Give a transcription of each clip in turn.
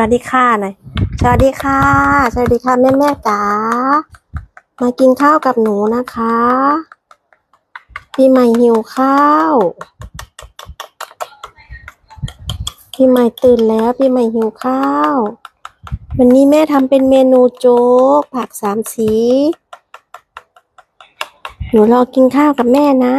วัสดีค่ะหน่อยสวัสดีค่ะ สวัสดีค่ะแม่แม่จ๋ามากินข้าวกับหนูนะคะพี่ใหม่หิวข้าวพี่ใหม่ตื่นแล้วพี่ใหม่หิวข้าว วันนี้แม่ทำเป็นเมนูโจ๊กผักสามสี หนูรอกินข้าวกับแม่นะ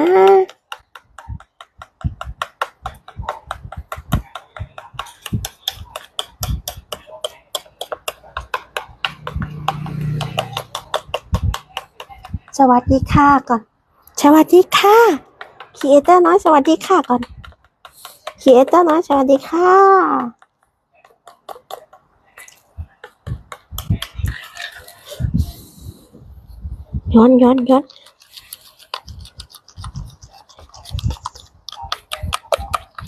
สวัสดีค่ะก่อน สวัสดีค่ะครีเอเตอร์น้อยสวัสดีค่ะก่อนครีเอเตอร์น้อยสวัสดีค่ะย้อนย้อนย้อน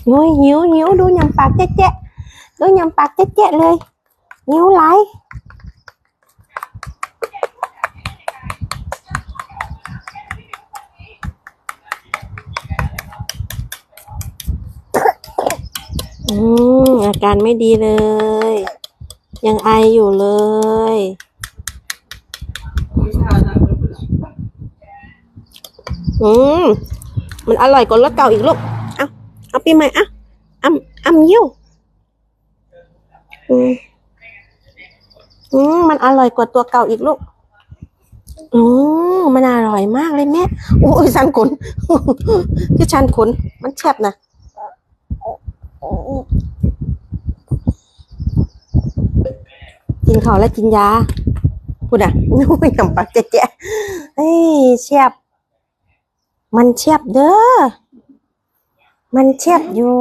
โอ้ยหิวหิวดูยำปากเจ๊ะเจ๊ะดูยำปากเจ๊ะเจ๊ะเลยหิวไหลาย อืมอา การไม่ดีเลย ยังไออยู่เลย อืม มันอร่อยกว่ารสเก่าอีกลูก เอาเอาปีใหม่อะอ้ำอ้ำเยี่ยวอืมอืมมันอร่อยกว่าตัวเก่าอีกลูก อืมมันอร่อยมากเลยแม่โอ้ยชันขนคือชันขน มันแฉบนะ กินข้าวแล้วกินยาพูดอะนู้ยยำปักเจ๊ะๆเฮ้ยเชียบ มันเชียบเด้อ มันเชียบอยู่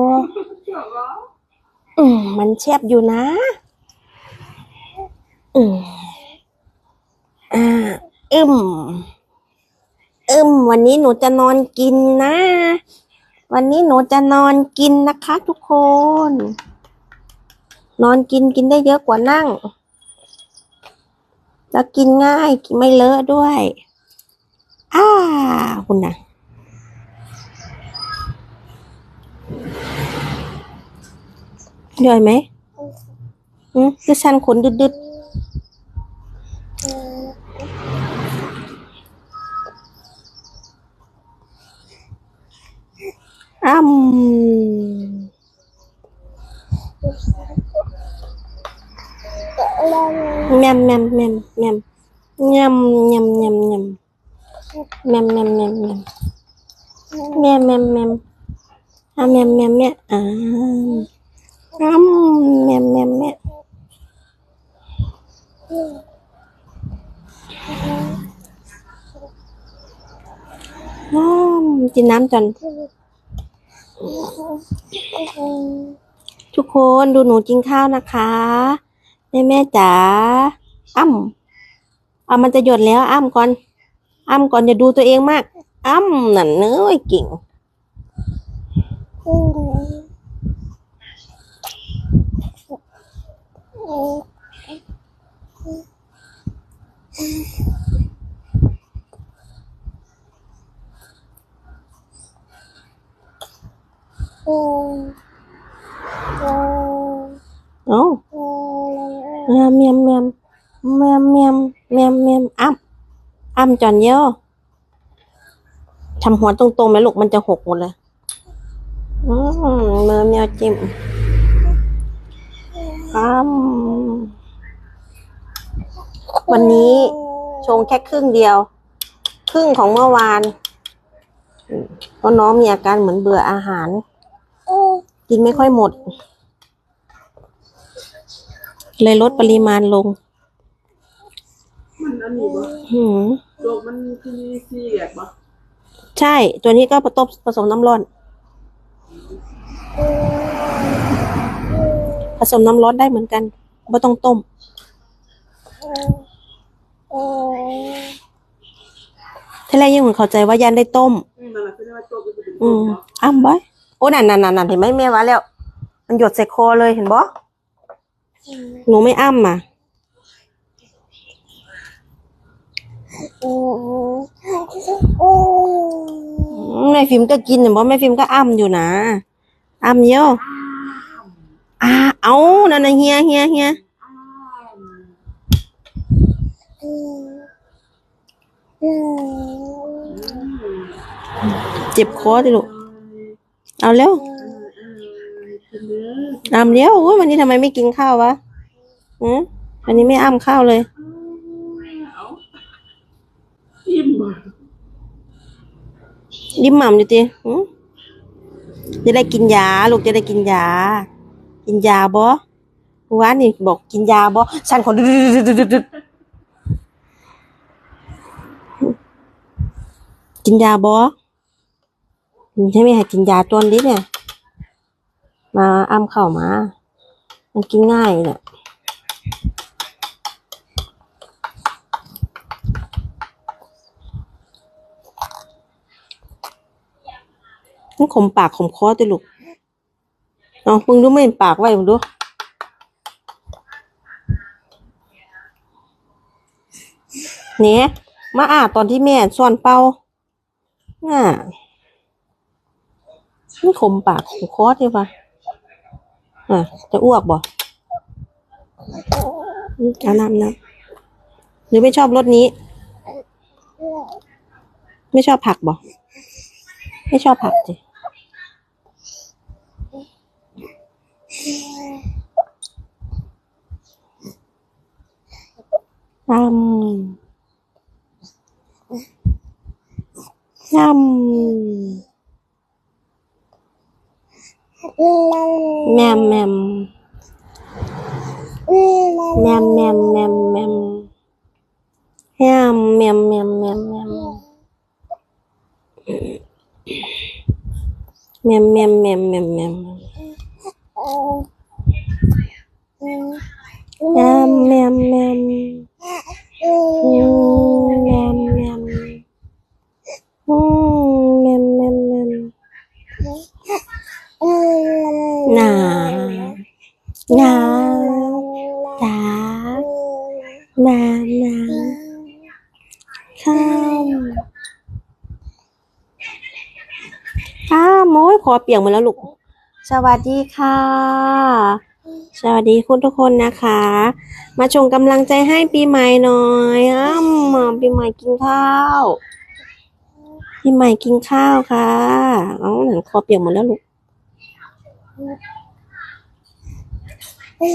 อืมมันเชียบอยู่นะ อืมอ่าอึมอึมวันนี้หนูจะนอนกินนะ วันนี้หนูจะนอนกินนะคะ ทุกคน นอนกินกินได้เยอะกว่านั่ง แล้วกินง่ายกินไม่เลอะด้วยอ้าคุณนะย่อยไหมอืมคือชันขนดึดๆอ้ำ แมมแมมแมมแมมยำยำยำยำแมมแมมแมมแมมแมมแมมแมมอะแมมแมมแม่อ่าอ้ำแมมแมมแม่อ้ำกินน้ำจนทุกคนดูหนูกินข้าวนะคะ แม่แม่จ๋าอ้ำเอามันจะหยดแล้วอ้ำก่อน อ้ำก่อนอย่าดูตัวเองมาก อ้ำนั่นเนื้อยเก่งเอ้ เมียมเมียมเมียมเมียมเมียมเมียมเมียมอ้ำอ้ำจอนเยอะทำหัวตรงๆไหมลูกมันจะหกหมดเลยอืมมือเมียวจิ้มอ้ำวันนี้ชงแค่ครึ่งเดียว ครึ่งของเมื่อวานอืมเพราะน้องมีอาการเหมือนเบื่ออาหาร กินไม่ค่อยหมด เลยลดปริมาณลง มันอันนี้บ่หืมโลกมันคือมีสี่แยกบ่ใช่ ตัวนี้ก็ผสมผสมน้ำร้อน ผสมน้ำร้อนได้เหมือนกันไม่ต้องต้ม ทีแรกยังเหมือนเข้าใจว่ายันได้ต้ม อืมนั่นแหละคือว่าโลกมันเป็นอืมอ้ำไว้โอ้นั่นนั่นนั่นนั่นเห็นไหมแม่ว่าแล้ว มันหยดใส่คอเลยเห็นบ่ หนูไม่อ้ำอะแม่ฟิล์มก็กินเห็นบ่แม่ฟิล์มก็อ้ำอยู่นะ อ้ำเยอะอ่าเอานั่นน่ะเฮียเฮียเฮียอ้าวเจ็บคอดิลูกเอาเร็วเออเออ กินเนื้ออามเร็วอุ้ยวันนี้ทำไมไม่กินข้าววะอืมวันนี้ไม่อ้ำข้าวเลย เอาอิ่มอะริมหม่ำอยู่ติหืมจะได้กินยาลูกจะได้กินยา กินยาบ่เมื่อวานนี่บอกกินยาบ่ฉันขอดึดกินยาบ่ใช่ไหมให้กินยาตัวนี้เนี่ย มาอ้ำเข้ามา มันกินง่ายเนี่ยมันขมปากขมคอติลูกเอามึงดูไม่เห็นปากไว้มึงดูเนี่ยมาอ่าตอนที่แม่ซ่อนเป้าอ่ามันขมปากขมคอใช่ปะ อะจะอ้วกบ่อืมเอาน้ำน้ำหรือไม่ชอบรสนี้ ไม่ชอบผักบ่ไม่ชอบผักจิยำยำ แมมแมมแมมแมมแมมแมม เปียกหมาแล้วลูก สวัสดีค่ะ สวัสดีคุณทุกคนนะคะ มาชงกำลังใจให้ปีใหม่หน่อยอ้ำปีใหม่กินข้าว ปีใหม่กินข้าวค่ะเอ้าหนังคอเปียกหมดแล้วลูกอื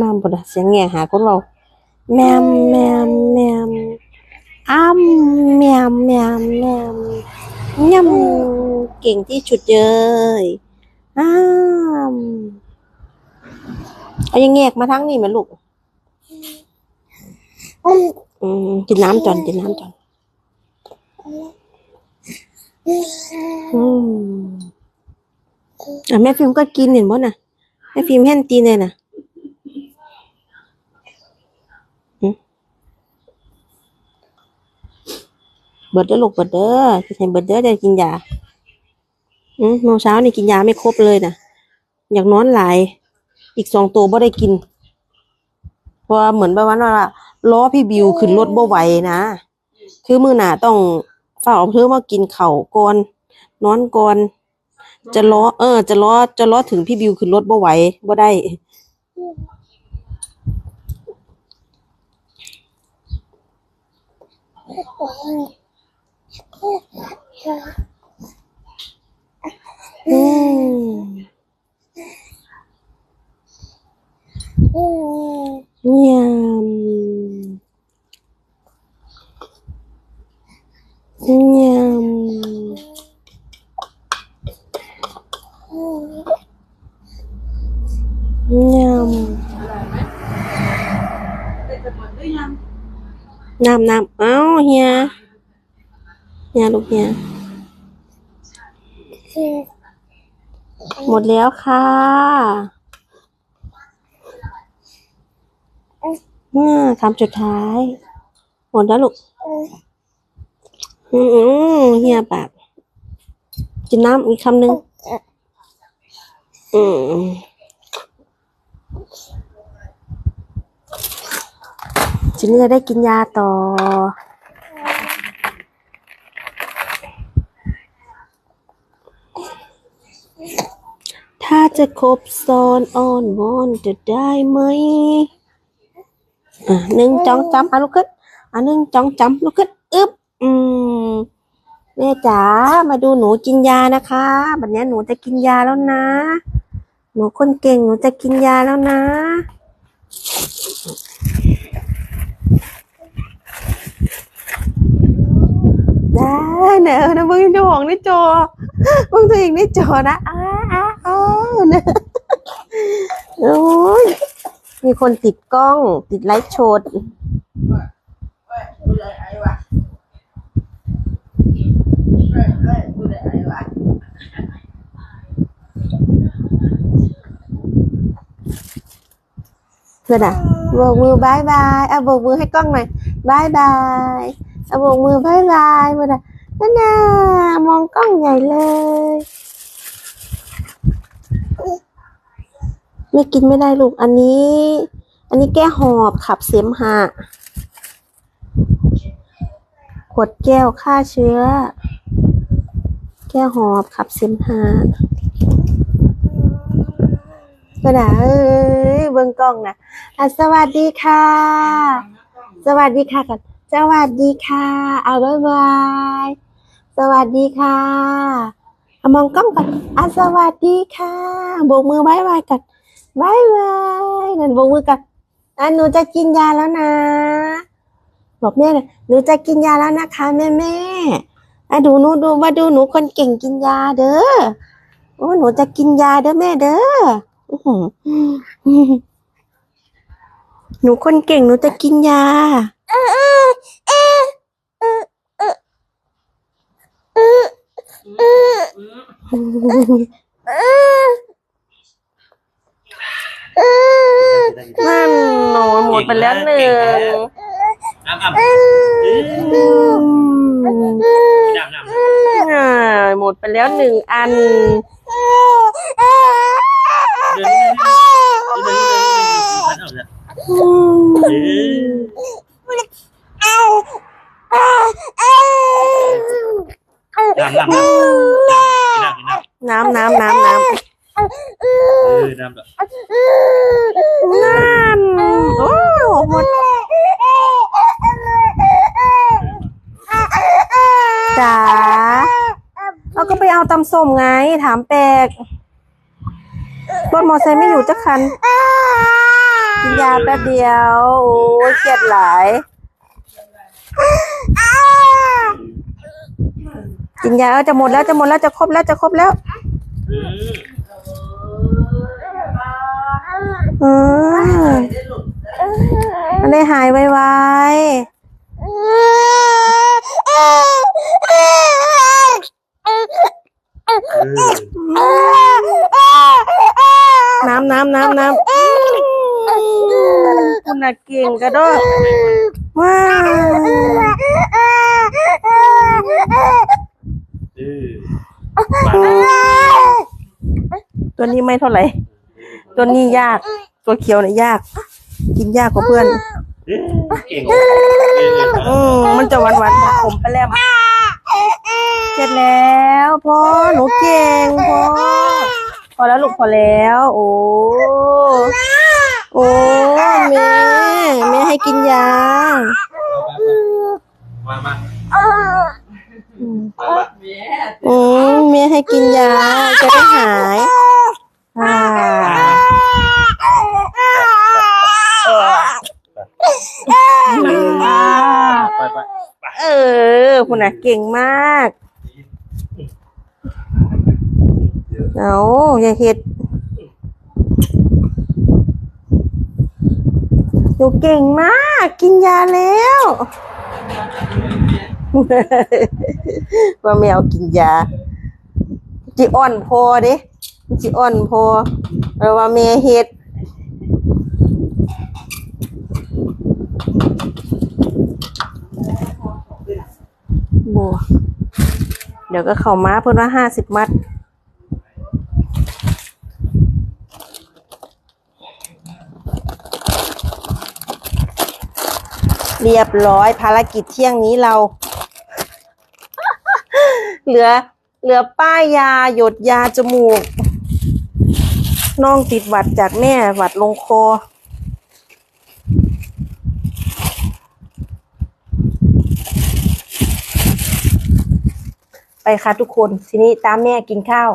Mam udah siang ya aku lo mem mem mem am mem mem mem nhâm kiểng tí chuột chơi am เอายังแงกมาทั้งนี่ไหมลูกอืมกินน้ำจอนกินน้ำจอน อืมอะแม่ฟิล์มก็กินเห็นบ่น่ะ แม่ฟิล์มแห่นตีนเลยน่ะเบิดเด้อลูกเบิดเด้อจะให้เบิดเด้อได้กินยาอืมเมื่อเช้านี่กินยาไม่ครบเลยน่ะอยากนอนหลาย อีกสองตัวบ่ได้กิน เพราะเหมือนแบบว่าว่าล้อพี่บิวขึ้นรถบ่ไหวนะ คือมือหนาต้อง ฝากเอาเพื่อมากินเข่าก่อนนอนก่อนจะล้อเออ จะล้อจะล้อถึงพี่บิวขึ้นรถบ่ไหวบ่ได้มยำยำยำ แต่จะหมดได้ยัง น้ำน้ำเอ้าเฮียเฮียลูกเฮียหมดแล้วค่ะอ่าคำสุดท้าย หมดแล้วลูก อืมเฮียปากกินน้ำอีกคำหนึ่งอืม ทีนี้จะได้กินยาต่อ ถ้าจะคบซ้อนอ้อนวอนจะได้ไหมอะหนึ่งจ้องจำอะลุกขึ้นอะหนึ่งจ้องจำลุกขึ้นอึ๊บอืมแม่จ๋ามาดูหนูกินยานะคะแบบนี้หนูจะกินยาแล้วนะ หนูคนเก่งหนูจะกินยาแล้วนะ ได้ เนอะนะมึงจะหวงในจอมึงตัวเองในจอนะอ้าอ้าอ้าวนะโอ้ยมีคนติดกล้อง ติดไลฟ์โชดเว้ยกูเลยไอ้วะเว้ยเว้ยกูเลยไอ้วะเพื่อนอะโบกมือบายบายอะโบกมือให้กล้องหน่อยบายบาย อะโบกมือบายบายเพื่อนะนั่นน่ะมองกล้องใหญ่เลย ไม่กินไม่ได้ลูก อันนี้ อันนี้แก้หอบขับเสมหะ ขวดแก้วฆ่าเชื้อ แก้หอบขับเสมหะก็นะเอ้ยเบิ่งกล้องนะะสวัสดีค่ะ สวัสดีค่ะกัน สวัสดีค่ะ เอาบายบาย สวัสดีค่ะเอามองกล้องกันอะสวัสดีค่ะโบกมือบายบายกันบายบายนั่นโบกมือกันอะหนูจะกินยาแล้วนะ บอกแม่หนูจะกินยาแล้วนะคะแม่แม่อะดูหนูดูมาดูหนูคนเก่งกินยาเด้อโอ้หนูจะกินยาเด้อแม่เด้ออื้อหือหนูคนเก่งหนูจะกินยา นั่นหนูหมดไปแล้วหนึ่งน้ำอ่ำอืมน้ำน้ำอ่าหมดไปแล้วหนึ่งอันเดินเดินเดินเดินเดินเดินเดินอืมน้ำน้ำน้ำน้ำน้ำน้ำน้ำน้ำน้เออน้ำแบบำนั่นโอ้หมดจ๋าเราก็ไปเอาตำส้มไง ถามแปลกรถมอไซค์ไม่อยู่จักคันกินยาแป๊บเดียว โอ้ยเครียดหลาย กินยาเออจะหมดแล้วจะหมดแล้วจะครบแล้วจะครบแล้ว อืมอืมมันได้หายไวเออๆน้ำน้ำน้ำน้ำคุณน่ะเก่งกระโดดว้าวเออ ตัวนี้ไม่เท่าไหร่ ตัวนี้ยาก ตัวเขียวเนี่ยยาก กินยากกว่าเพื่อน เก่งอืมมันจะหวานหวานๆผมไปแล้วเสร็จแล้วพ่อหนูเก่งพ่อพอแล้วลูกพอแล้ว โอ้โอ้แม่แม่ให้กินยามามาอืมมาแม่อืมแม่ให้กินยาจะได้หาย อ่าอ่าไปไปเออคุณน่ะเก่งมากเอาอย่าเห็ดหนูเก่งมาก กินยาแล้วว่าแมวกินยาจิอ่อนพอเด้ จิอ่อนพอเราะว่าเมเฮ็ดบัวเดี๋ยวก็เข่าม้าเพิ่นว่าห้าสิบมัดเรียบร้อยภารกิจเที่ยงนี้เรา เหลือ เหลือป้ายยาหยดยาจมูก น้องติดหวัดจากแม่หวัดลงคอ ไปค่ะทุกคน ทีนี้ตามแม่กินข้าว